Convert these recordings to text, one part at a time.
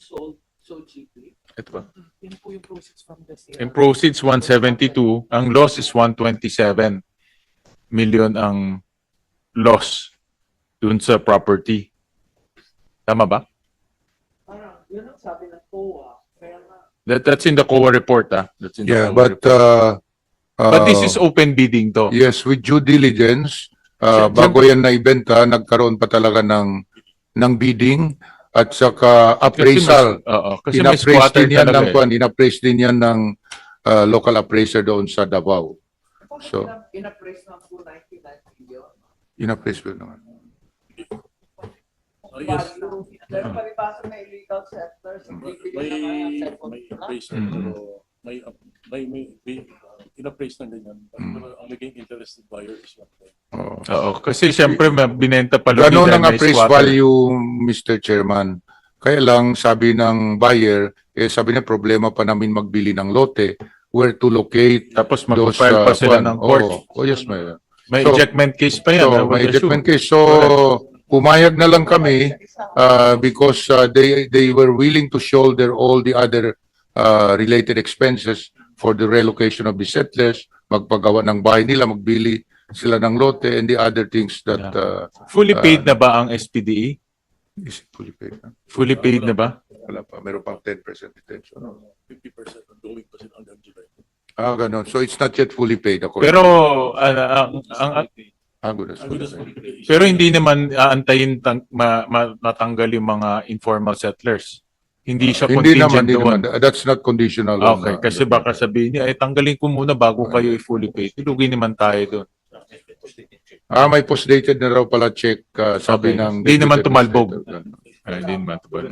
sold so cheaply? Ito ba? Yun po yung proceeds from the sale. In proceeds, 172. Ang loss is 127 million ang loss dun sa property. Tama ba? Parang, yun ang sabi ng COA. Kaya nga, That, that's in the COA report, ah. That's in the Yeah, COA but, report. uh, But this uh, is open bidding to. Yes, with due diligence, uh, bago yan naibenta, nagkaroon pa talaga ng, ng bidding at saka appraisal. Kasi mas- Oo, kasi may In-appraise squatter din yan talaga ng, eh. kwan, in-appraise din yan ng uh, local appraiser doon sa Davao. So- in-appraise ng 299 million. In-appraise ko naman. Oh, yes. Value. Pero palibasa na illegal settlers, ang May, bibili na mga may, second may floor. appraisal, Mm. pero may, may, may, may in-appraise na ganyan. Mm. Pero ang naging interested buyer is one thing. Oo. Oo, kasi siyempre may binenta pa lang Ganon dahil ang may appraised value, Mr. Chairman. Kaya lang, sabi ng buyer, eh, sabi niya, problema pa namin magbili ng lote, where to locate Tapos those, mag-file pa uh, sila kwan. ng court. Oo. Oh, yes, may. May So- ejectment case pa yan. I So, would may assume. ejectment case. So, pumayag na lang kami uh, because uh, they they were willing to shoulder all the other uh, related expenses for the relocation of the settlers, magpagawa ng bahay nila, magbili sila ng lote and the other things that uh, Fully uh, paid na ba ang SPDE? is fully paid. huh? Fully paid na ba? Wala pa, meron pang 10% detention. 50% ongoing pa sila hanggang July. Ah, ganun. So it's not yet fully paid according Pero ano, ang, ang, Ah, good. Ang good. gusto- pero hindi naman aantayin tang, ma, ma, matanggal yung mga informal settlers. Hindi siya Hindi contingent naman, hindi doon. naman. That's not conditional. on, Okay, uh, kasi baka sabihin niya, ay tanggalin ko muna bago kayo i-fully paid. Lugi naman tayo doon. Ah, may post-dated na raw pala check, uh, sabi Okay. ng... Hindi naman tumalbog. Ay, hindi naman tubal.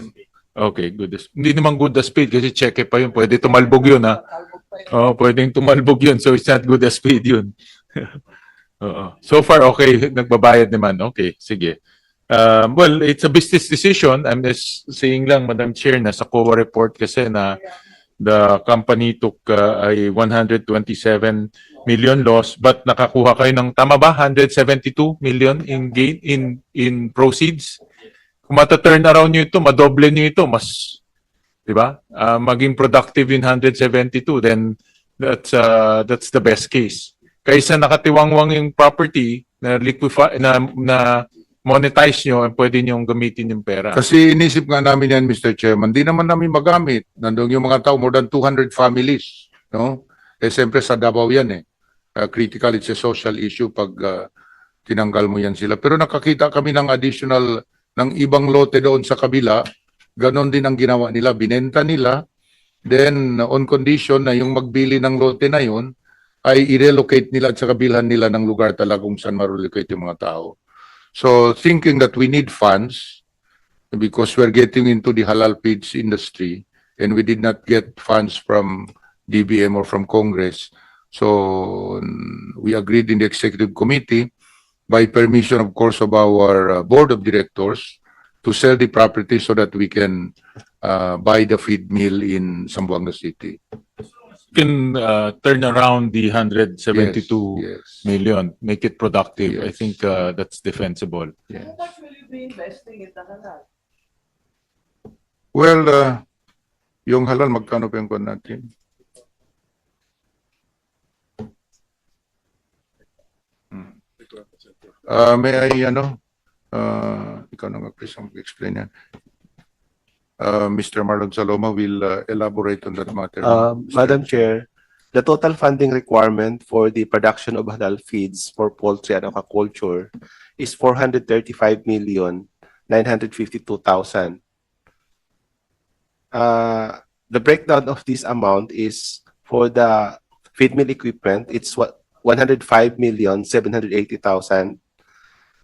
Okay, good. as- Hindi naman good as paid kasi check pa yun. Pwede tumalbog yun, ha? Oo, pwedeng tumalbog yun. So, it's not good as paid yun. Oo. So far, okay. Nagbabayad naman. Okay, sige. Um, well, it's a business decision. I'm just saying lang, Madam Chair, na sa COA report kasi na the company took uh, a 127 million loss but nakakuha kayo ng tama ba 172 million in gain in in proceeds? Kung mata-turn around niyo ito madoble niyo ito mas 'di ba? Ah, maging productive in 172 then that's uh, that's the best case. Kaysa nakatiwangwang yung property na liquefy na na monetize nyo pwede nyo gamitin yung pera Kasi inisip nga namin yan, Mr. Chairman, di naman namin magamit. Nandun yung mga tao, more than 200 families. No? Eh, siyempre sa Davao yan eh. Uh, critical, it's a social issue pag uh, tinanggal mo yan sila. Pero nakakita kami ng additional, ng ibang lote doon sa kabila. Ganon din ang ginawa nila. Binenta nila. Then, on condition na yung magbili ng lote na yun, ay i-relocate nila at sa kabilhan nila ng lugar talaga kung saan ma-relocate yung mga tao. So, thinking that we need funds, because we're getting into the halal feeds industry and we did not get funds from DBM or from Congress. So we agreed in the executive committee by permission, of course, of our uh, board of directors to sell the property so that we can uh, buy the feed mill in Zamboanga City. Can uh, turn around the 172 Yes, million, make it productive. I Yes. think uh, that's defensible. yes. How much will you be investing in the halal? Well, uh, yung halal, magkano pa yung kwan natin? Uh, may I, ano, uh, ikaw na nga, please, ang explain yan. Uh, Mr. Marlon Saloma will uh, elaborate on that matter. Uh, Madam Chair, the total funding requirement for the production of halal feeds for poultry and aquaculture is 435 million 952,000. Uh, the breakdown of this amount is for the feed mill equipment, it's what 105 million 780,000.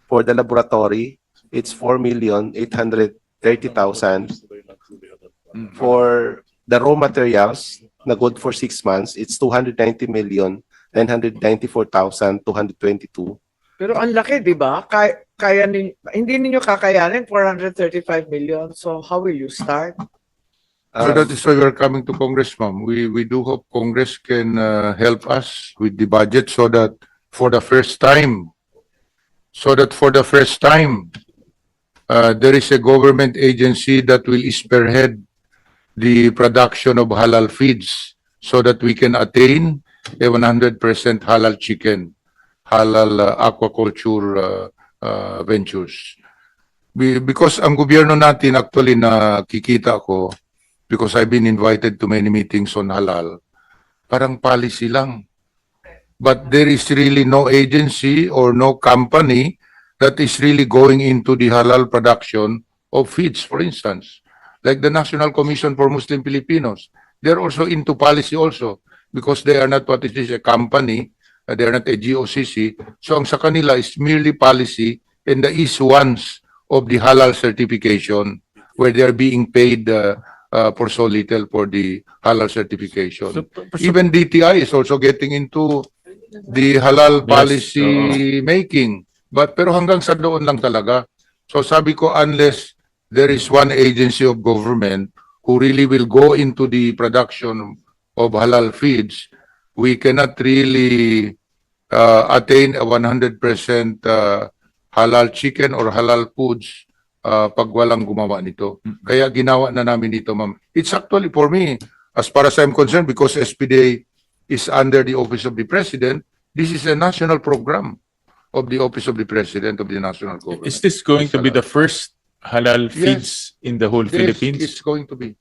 For the laboratory, it's 4 million 830,000. For the raw materials na good for six months, it's 290 million, 994,222. Pero ang laki, di ba? Kaya, kaya nin, hindi ninyo kakayanin 435 million. So how will you start? So that is why we're coming to Congress, ma'am. We, we do hope Congress can uh, help us with the budget so that for the first time, so that for the first time, uh, there is a government agency that will spearhead the production of halal feeds so that we can attain a 100% halal chicken, halal uh, aquaculture uh, uh, ventures. Be- because ang gobyerno natin actually nakikita ko because I've been invited to many meetings on halal, parang policy lang. But there is really no agency or no company that is really going into the halal production of feeds, for instance. Like the National Commission for Muslim Filipinos. They're also into policy also because they are not what is this, a company, uh, they are not a GOCC. So ang sa kanila is merely policy and the issuance of the halal certification where they are being paid uh, uh, for so little for the halal certification. So, so- Even DTI is also getting into the halal Yes, policy making. But pero hanggang sa doon lang talaga. So sabi ko unless there is one agency of government who really will go into the production of halal feeds, we cannot really uh, attain a 100% uh, halal chicken or halal foods uh, pag walang gumawa nito. Kaya ginawa na namin dito, ma'am. It's actually for me, as far as I'm concerned, because SPDA is under the Office of the President, this is a national program of the Office of the President of the National Government. Is this going to be the first halal feeds in the whole Yes, Philippines? It's going to be.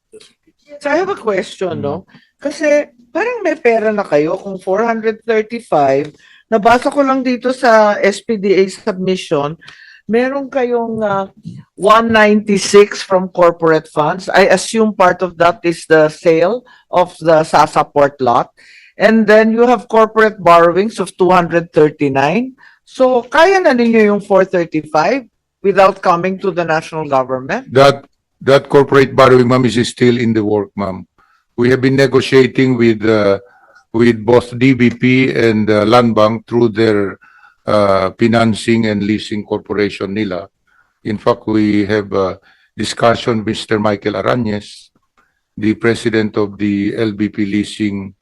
So I have a question, no? Kasi parang may pera na kayo kung 435. Nabasa ko lang dito sa SPDA submission, meron kayong ah, 196 from corporate funds. I assume part of that is the sale of the Sasa Port lot. And then you have corporate borrowings of 239. So kaya na ninyo yung 435 without coming to the national government? That, that corporate borrowing, ma'am, is still in the work, ma'am. We have been negotiating with, uh, with both DBP and uh, Land Bank through their uh, financing and leasing corporation nila. In fact, we have a discussion with Mr. Michael Arañez, the president of the LBP Leasing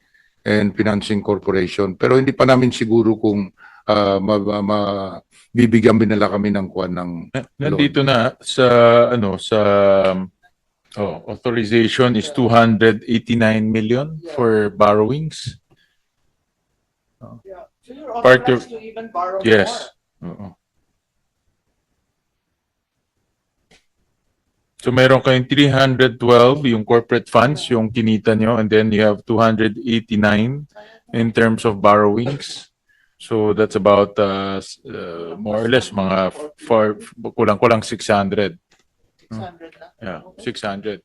and Financing Corporation. Pero hindi pa namin siguro kung uh, ma- ma- bibigyan din nila kami ng kuan ng Na- Nandito na sa ano sa oh, authorization is 289 million for borrowings. So you're Part of- to even borrow Yes. more. Oo. So meron kayong 312 yung corporate funds yung kinita nyo and then you have 289 in terms of borrowings. So that's about uh, s- uh, more or less mga for kulang-kulang 600. 600 na. Yeah, 600.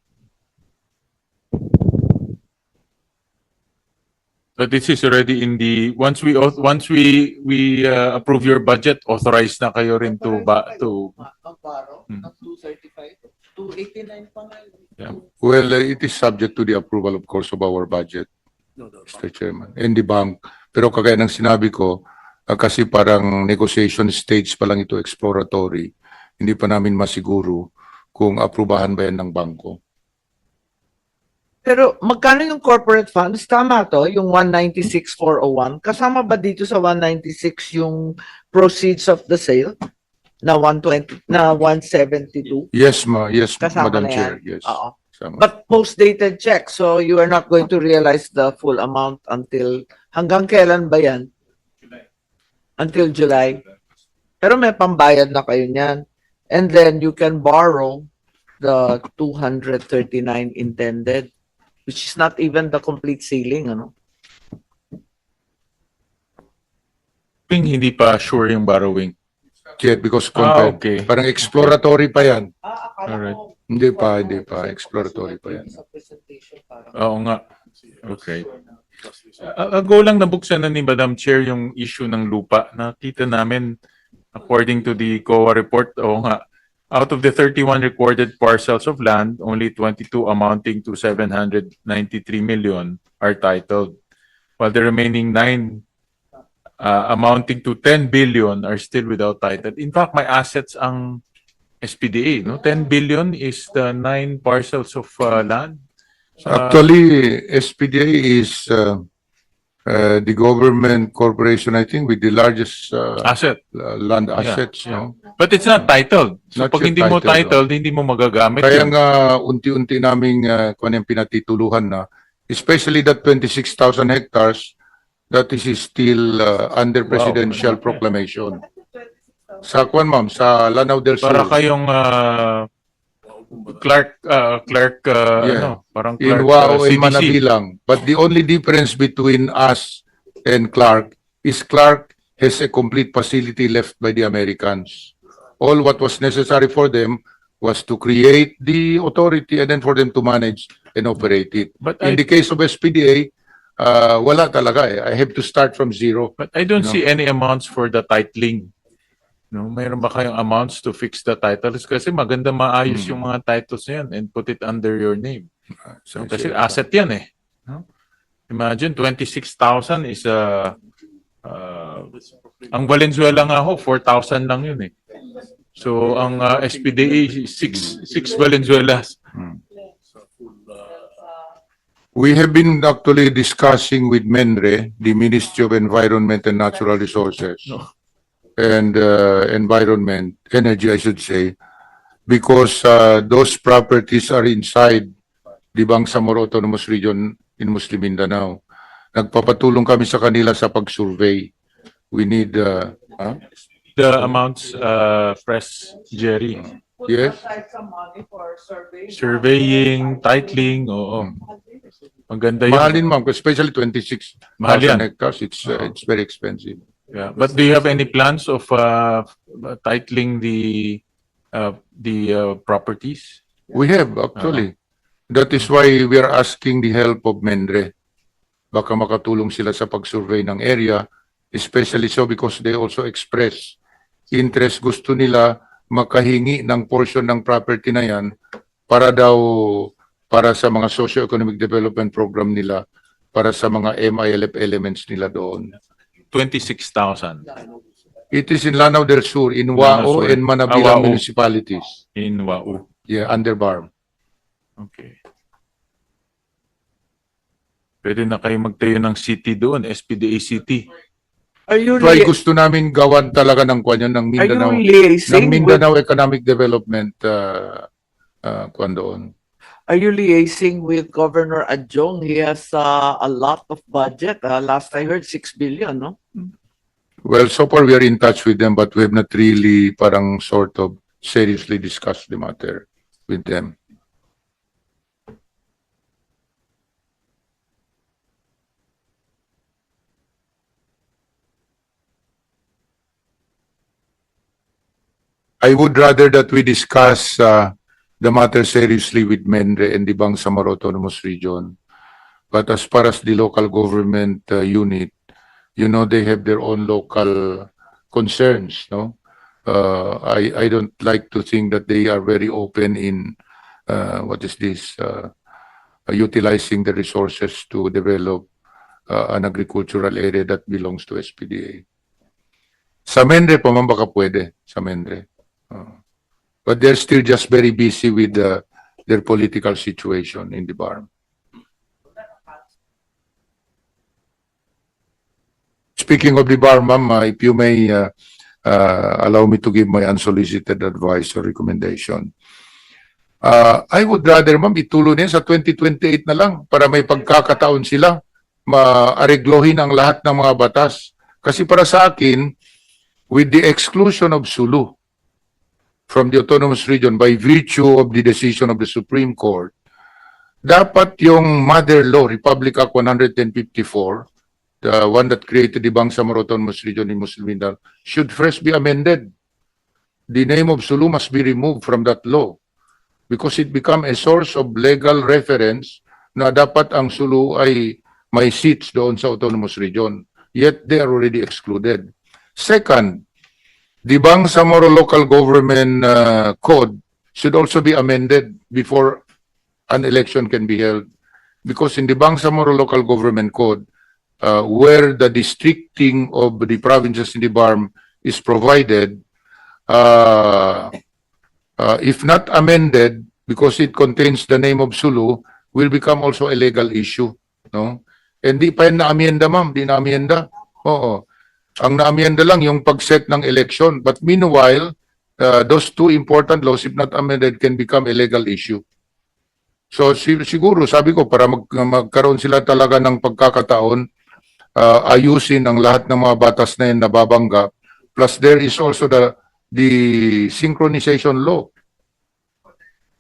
But this is already in the once we auth- once we we uh, approve your budget authorized na kayo rin to ba to Mag-borrow Hmm. ng 235, 289 pa nga. Yeah. Well, uh, it is subject to the approval, of course, of our budget, No, no, Mr. Chairman, and the bank. Pero kagaya ng sinabi ko, uh, kasi parang negotiation stage pa lang ito, exploratory, hindi pa namin masiguro kung aprubahan ba yan ng bangko. Pero magkano yung corporate funds? Tama to, yung 196,401. Kasama ba dito sa 196 yung proceeds of the sale? Na 120, na 172? Yes, ma, yes, Kasama Madam Chair, yan. yes. Oo. But post-dated check, so you are not going to realize the full amount until, hanggang kailan ba yan? Until July. Pero may pambayad na kayo niyan. And then you can borrow the 239 intended, which is not even the complete ceiling, ano? hindi pa sure yung borrowing. Yet, because Ah, okay. parang exploratory pa yan. Ah, Alright. Hindi pa, hindi pa. Exploratory pa yan. Oo nga. Okay. Uh, go lang nabuksan na ni Madam Chair yung issue ng lupa. Nakita namin according to the COA report, oo nga, out of the 31 recorded parcels of land, only 22 amounting to 793 million are titled, while the remaining nine uh, amounting to 10 billion are still without title. In fact, my assets ang SPDA, no? 10 billion is the nine parcels of uh, land. Uh, Actually, SPDA is uh, uh, the government corporation, I think, with the largest uh, Asset. uh, land assets, yeah. no? But it's not titled. So Not pag yet hindi mo titled, titled, hindi mo magagamit Kaya yun. nga unti-unti naming uh, kung ano yung pinatituluhan na, especially that 26,000 hectares that is still uh, under Wow. presidential proclamation. Sa kwan ma'am, sa Lanao del Sur. Para kayong ah, Clark, ah, Clark, ah, Yeah. ano, parang in Clark Wao ah, and CDC. Manabilang. But the only difference between us and Clark is Clark has a complete facility left by the Americans. All what was necessary for them was to create the authority and then for them to manage and operate it. But In I, the case of SPDA, uh, wala talaga eh. I have to start from zero. but I don't No. see any amounts for the titling. No, mayroon ba kayong amounts to fix the titles? Kasi maganda maayos Hmm. yung mga titles na yan and put it under your name. So, No, kasi asset yan eh. No? Imagine, 26,000 is a... uh, ang Valenzuela nga ho, 4,000 lang yun eh. So, ang uh, SPDA, 6 6 Valenzuelas. We have been actually discussing with MENRE, the Ministry of Environment and Natural Resources, No. And uh, Environment, Energy, I should say, because uh, those properties are inside the Bangsamoro Autonomous Region in Muslim Mindanao. Nagpapatulong kami sa kanila sa pag-survey. We need, uh, huh? The amounts, uh, Press Jerry. Yes. some money for surveying. Surveying, titling, oo. Maganda yun. Mahalin ma'am, especially 26,000 Mahal yan. hectares, it's, uh, it's very expensive. Yeah. But do you have any plans of uh, titling the uh, the uh, properties? We have, actually. That is why we are asking the help of MENRE. Baka makatulong sila sa pag-survey ng area, especially so because they also express interest. Gusto nila makahingi ng portion ng property na yan para daw, para sa mga socio-economic development program nila, para sa mga MILF elements nila doon. 26,000 It is in Lanao del Sur, in Lanao Wao Sur. and Ah, Manabilang Wao. municipalities. in Wau. Yeah, under BARM. Okay. Pwede na kayo magtayo ng city doon, SPDA City. Are you, Try lia- gusto namin gawan talaga ng kwan yun, ng are you Mindanao, ng liaising with, Mindanao Economic Development uh, uh, kwan doon. Are you liaising with Governor Adjong? He has uh, a lot of budget. Uh, last I heard, 6 billion, no? Well, so far we are in touch with them but we have not really parang sort of seriously discussed the matter with them. I would rather that we discuss uh, the matter seriously with MENRE and the Bangsamoro Autonomous Region. But as far as the local government uh, unit, you know, they have their own local concerns, no? Uh, I, I don't like to think that they are very open in, uh, what is this, uh, utilizing the resources to develop uh, an agricultural area that belongs to SPDA. Sa Mendre pa man baka pwede, sa Mendre. Uh, but they're still just very busy with uh, their political situation in the barn. Speaking of the bar, ma'am, uh, if you may uh, uh, allow me to give my unsolicited advice or recommendation. Uh, I would rather, ma'am, ituloy niya sa 2028 na lang para may pagkakataon sila maareglohin ang lahat ng mga batas. Kasi para sa akin, with the exclusion of Sulu from the autonomous region by virtue of the decision of the Supreme Court, dapat yung mother law, Republic Act 154, the one that created the Bangsamoro Autonomous Region in Muslim Mindanao, should first be amended. The name of Sulu must be removed from that law because it become a source of legal reference na dapat ang Sulu ay may seats doon sa Autonomous Region. Yet they are already excluded. Second, the Bangsamoro Local Government uh, Code should also be amended before an election can be held. Because in the Bangsamoro Local Government Code, uh, where the districting of the provinces in the BARM is provided, uh, uh, if not amended, because it contains the name of Sulu, will become also a legal issue, no? Hindi pa yan na-amienda, ma'am. Di na-amienda. Oo. Ang na-amienda lang yung pag-set ng election. But meanwhile, uh, those two important laws, if not amended, can become a legal issue. So si- siguro, sabi ko, para mag- magkaroon sila talaga ng pagkakataon, uh, ayusin ang lahat ng mga batas na yan nababangga. Plus there is also the the synchronization law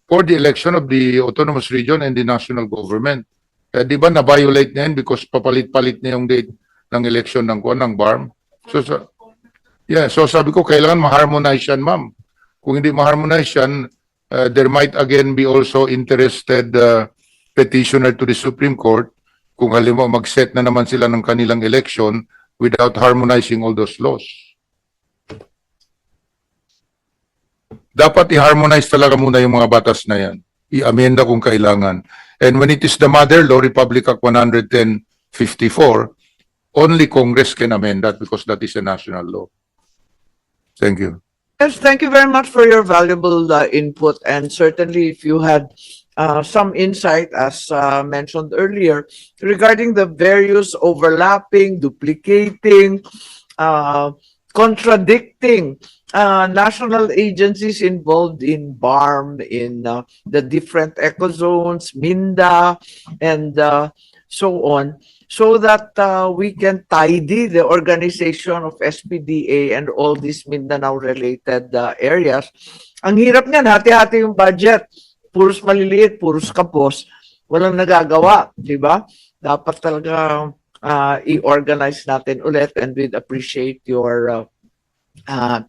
for the election of the autonomous region and the national government. Eh, di ba na-violate na yan because papalit-palit na yung date ng election ng ng BARM? So, sa, yeah, so sabi ko, kailangan ma-harmonize yan, ma'am. Kung hindi ma-harmonize yan, uh, there might again be also interested uh, petitioner to the Supreme Court kung halimbawa mag-set na naman sila ng kanilang election without harmonizing all those laws. Dapat i-harmonize talaga muna yung mga batas na yan. I-amenda kung kailangan. And when it is the mother law, Republic Act 11054, only Congress can amend that because that is a national law. Thank you. Yes, thank you very much for your valuable uh, input. And certainly, if you had uh, some insight, as uh, mentioned earlier, regarding the various overlapping, duplicating, uh, contradicting uh, national agencies involved in BARM, in uh, the different ecozones, MINDA, and uh, so on, so that uh, we can tidy the organization of SPDA and all these Mindanao-related uh, areas. Ang hirap niyan, hati-hati yung budget. Puros maliliit, puros kapos. Walang nagagawa, di ba? Dapat talaga uh, i-organize natin ulit and we'd appreciate your uh, uh,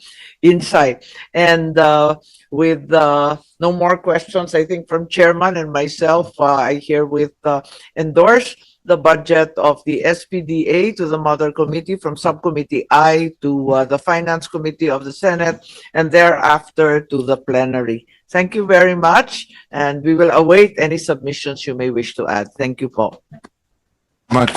insight. And uh, with uh, no more questions, I think from chairman and myself, uh, I herewith uh, endorse the budget of the SPDA to the Mother Committee from Subcommittee I to uh, the Finance Committee of the Senate and thereafter to the plenary. Thank you very much, and we will await any submissions you may wish to add. Thank you, Paul. Much.